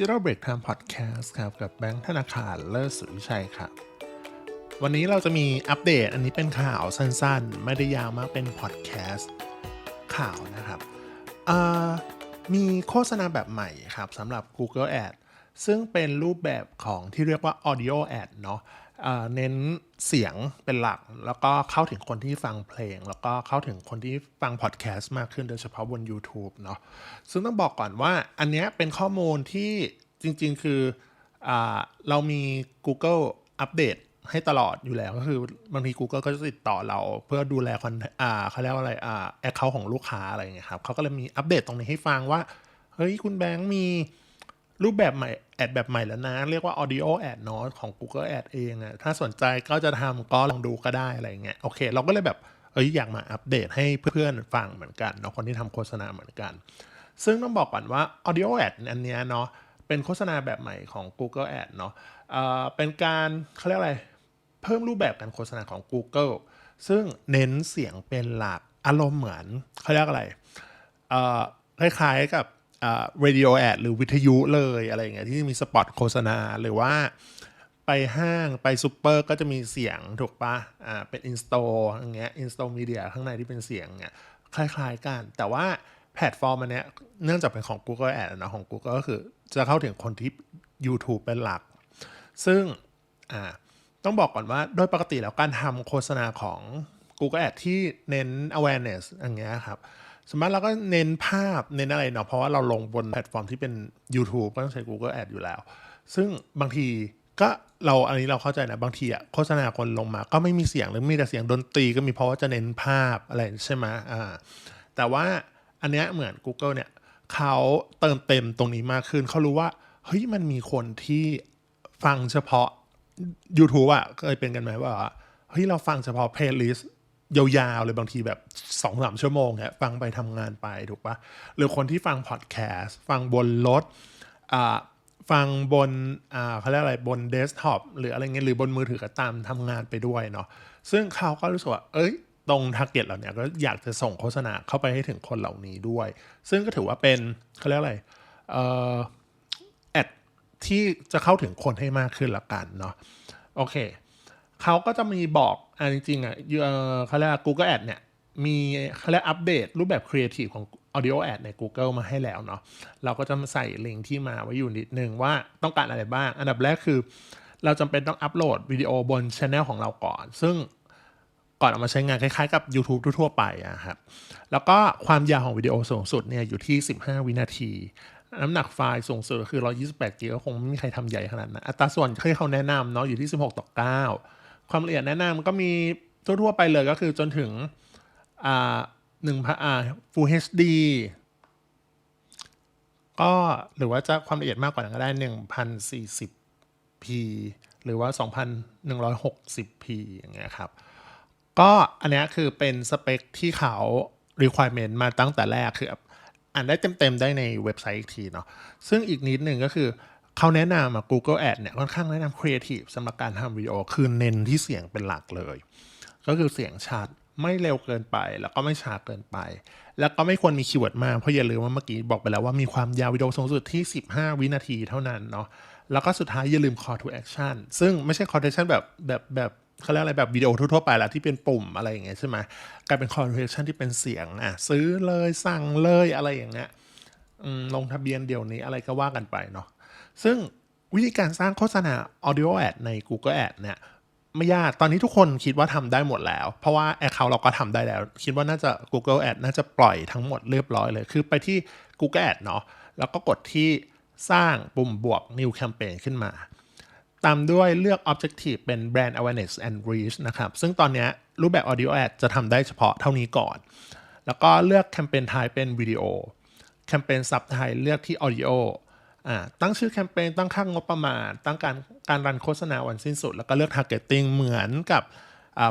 จิโร่เบรกไทม์พอดแคสต์ครับกับแบงค์ธนาคารเลิศสุวิชัยครับ วันนี้เราจะมีอัปเดตอันนี้เป็นข่าวสั้นๆ ไม่ได้ยาวมากเป็นพอดแคสต์ข่าวนะครับมีโฆษณาแบบใหม่ครับสำหรับ Google Ad ซึ่งเป็นรูปแบบของที่เรียกว่า Audio Ad เนาะเน้นเสียงเป็นหลัก แล้วก็เข้าถึงคนที่ฟังเพลง แล้วก็เข้าถึงคนที่ฟังพอดแคสต์มากขึ้นโดยเฉพาะบน YouTube เนาะซึ่งต้องบอกก่อนว่าอันนี้เป็นข้อมูลที่จริงๆ คืออเรามี Google อัปเดตให้ตลอดอยู่แล้วก็คือบางที Google ก็จะติดต่อเราเพื่อดูแลคอนอ่าเขาเรียกว่าอะไรอ่าแอคเคาท์ของลูกค้าอะไรอย่างเงี้ยครับเขาก็เลยมีอัปเดตตรงนี้ให้ฟังว่า เฮ้ย คุณแบงค์มี รูปแบบใหม่ แอดแบบใหม่แล้วนะ เรียกว่า audio ad เนาะของ Google Ad เองอะถ้าสนใจก็จะทำก็ลองดูก็ได้อะไรเงี้ยโอเค เราก็เลยแบบเอ้ยอยากมาอัปเดตให้เพื่อนๆฟังเหมือนกันเนาะคนที่ทำโฆษณาเหมือนกัน ซึ่งต้องบอกก่อนว่า audio ad อันเนี้ยเนาะเป็นโฆษณาแบบใหม่ของ Google Ad เนาะเอ่อเป็นการเขาเรียกอะไร เพิ่มรูปแบบการโฆษณาของ Google ซึ่งเน้นเสียงเป็นหลักอารมณ์เหมือนเขาเรียกอะไรเอ่อคล้ายๆกับ เอ่อ radio ad หรือวิทยุเลยอะไรอย่างเงี้ยที่มีสปอตโฆษณาหรือว่าไปห้างไปซูเปอร์ก็จะมีเสียงถูกปะอ่าเป็นอินสโตอย่างเงี้ยอินสโตมีเดียข้างในที่เป็นเสียงเนี่ยคล้ายๆกัน แต่ว่าแพลตฟอร์มอันเนี้ยเนื่องจากเป็นของ Google Ad นะของ Google ก็คือจะเข้าถึงคนที่ YouTube เป็นหลัก ซึ่งอ่าต้องบอกก่อนว่าโดยปกติแล้วการทำโฆษณาของ Google Ad ที่เน้น awareness อย่างเงี้ยครับ สมมติเราก็เน้นภาพเน้นอะไรเนาะเพราะว่าเราลงบนแพลตฟอร์มที่เป็น YouTube ก็ต้องใช้ Google Ad อยู่แล้ว ซึ่งบางทีก็เราอันนี้เราเข้าใจนะบางทีอะโฆษณาคนลงมาก็ไม่มีเสียงหรือมีแต่เสียงดนตรีก็มีเพราะว่าจะเน้นภาพอะไรใช่ไหมอ่าแต่ว่าอันเนี้ยเหมือน Google เนี่ยเขาเติมเต็มตรงนี้มากขึ้นเขารู้ว่าเฮ้ยมันมีคนที่ฟังเฉพาะ YouTube อะเคยเป็นกันไหมว่าเฮ้ยเราฟังเฉพาะเพลย์ลิสต์ ยาวๆเลยบางทีแบบสองสามชั่วโมงเนี่ยฟังไปทำงานไปถูกปะหรือคนที่ฟังพอดแคสต์ฟังบนรถอ่าฟังบนอ่าเขาเรียกอะไรบนเดสก์ท็อปหรืออะไรเงี้ยหรือบนมือถือก็ตามทำงานไปด้วยเนาะซึ่งเขาก็รู้สึกว่า เอ้ย ตรงทาร์เก็ตเราเนี่ยก็อยากจะส่งโฆษณาเข้าไปให้ถึงคนเหล่านี้ด้วย ซึ่งก็ถือว่าเป็นเขาเรียกอะไรเอ่อแอดที่จะเข้าถึงคนให้มากขึ้นละกันเนาะโอเค เขาก็จะมีบอกอ่าจริงๆอะเขาเรียก Google Ad เนี่ยมีเขาเรียกอัปเดตรูปแบบ Creative ของ Audio Ad ใน Google มาให้แล้วเนาะเราก็จะมาใส่ลิงก์ที่มาไว้อยู่นิดนึงว่าต้องการอะไรบ้าง อันดับแรกคือ เราจำเป็นต้องอัปโหลดวิดีโอบนช anel ของเราก่อน ซึ่งก่อนเอามาใช้งานคล้ายๆกับ YouTube ทั่วๆไปอะครับแล้วก็ความยาวของวิดีโอสูงสุดเนี่ยอยู่ที่ 15 วินาที น้ำหนักไฟล์สูงสุดคือ 128กิกก็คงไม่มีใครทำใหญ่ขนาดนั้นอัตราส่วนที่เขาแนะนำเนาะอยู่ที่ 16 ต่อ 9 ความละเอียดแนะนำก็มีทั่วๆไปเลยก็คือจนถึงอ่าหนึ่งพันอ่า Full HD ก็หรือว่าจะความละเอียดมากกว่านั้นก็ได้ 1040p หรือว่า 2160p อย่างเงี้ยครับ ก็อันนี้คือเป็นสเปคที่เขา requirement มาตั้งแต่แรกคืออ่านได้เต็มๆ ได้ในเว็บไซต์อีกทีเนาะซึ่งอีกนิดหนึ่งก็คือ เขาแนะนำอะ Google Ad เนี่ยค่อนข้างแนะนำ Creative สำหรับการทำวิดีโอคือเน้นที่เสียงเป็นหลักเลย ก็คือเสียงชัดไม่เร็วเกินไปแล้วก็ไม่ช้าเกินไป แล้วก็ไม่ควรมีคีย์เวิร์ดมาก เพราะอย่าลืมว่าเมื่อกี้บอกไปแล้วว่ามีความยาววิดีโอสูงสุดที่ 15 วินาทีเท่านั้นเนาะแล้วก็สุดท้ายอย่าลืม call to action ซึ่งไม่ใช่ call to action แบบแบบแบบเขาเรียกอะไรแบบวิดีโอทั่วๆไปแล้วที่เป็นปุ่มอะไรอย่างเงี้ยใช่ไหมกลายเป็น call to action ที่เป็นเสียงอะซื้อเลยสั่งเลยอะไรอย่างเงี้ยลงทะเบียนเดี๋ยวนี้อะไรก็ว่ากันไปเนาะ ซึ่งวิธีการสร้างโฆษณา audio ad ใน Google Ad เนี่ยไม่ยากตอนนี้ทุกคนคิดว่าทำได้หมดแล้ว เพราะว่า Account เราก็ทำได้แล้ว คิดว่าน่าจะ Google Ad น่าจะปล่อยทั้งหมดเรียบร้อยเลย คือไปที่ Google Ad เนาะแล้วก็กดที่สร้างปุ่มบวก New Campaign ขึ้นมา ตามด้วยเลือก Objective เป็น Brand Awareness and Reach นะครับ ซึ่งตอนนี้รูปแบบ Audio Ad จะทำได้เฉพาะเท่านี้ก่อน แล้วก็เลือกแคมเปญไทยเป็นวิดีโอแคมเปญซับไทยเลือกที่ Audio ตั้งชื่อแคมเปญตั้งค่างบประมาณ ตั้งการการรันโฆษณาวันสิ้นสุด แล้วก็เลือก Targeting เหมือนกับ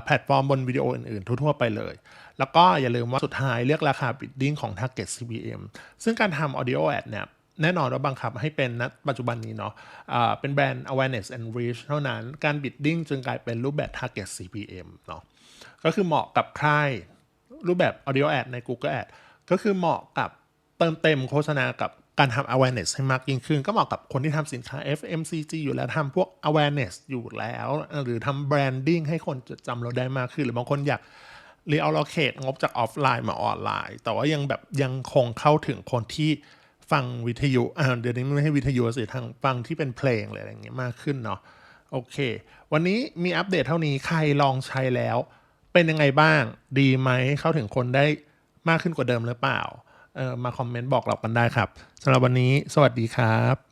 แพลตฟอร์มบนวิดีโออื่นๆ ทั่ว ๆ ไปเลย แล้วก็อย่าลืมว่าสุดท้ายเลือกราคา bidding ของ Target CPM ซึ่งการทำ Audio Ad เนี่ยแน่นอนว่าบังคับให้เป็นณปัจจุบันนี้เนาะอ่าเป็นแบรนด์ awareness and reach เท่านั้น การ bidding จึงกลายเป็นรูปแบบ target CPM เนาะ ก็คือเหมาะกับใครรูปแบบ audio ad ใน Google Ad ก็คือเหมาะกับเติมเต็มโฆษณากับ การทำ awareness ให้มากยิ่งขึ้น ก็เหมาะกับคนที่ทำสินค้า FMCG อยู่แล้วทำพวก awareness อยู่แล้ว หรือทำ branding ให้คนจดจำเราได้มากขึ้น หรือบางคนอยาก reallocate งบจากออฟไลน์มาออนไลน์ แต่ว่ายังแบบยังคงเข้าถึงคนที่ฟังวิทยุอ่าเดี๋ยวนี้ไม่ให้วิทยุสิทางฟังที่เป็นเพลงอะไรอย่างเงี้ยมากขึ้นเนาะโอเค วันนี้มีอัปเดตเท่านี้ใครลองใช้แล้ว เป็นยังไงบ้าง ดีไหมเข้าถึงคนได้มากขึ้นกว่าเดิมหรือเปล่า มาคอมเมนต์บอกเรากันได้ครับสำหรับวันนี้สวัสดีครับ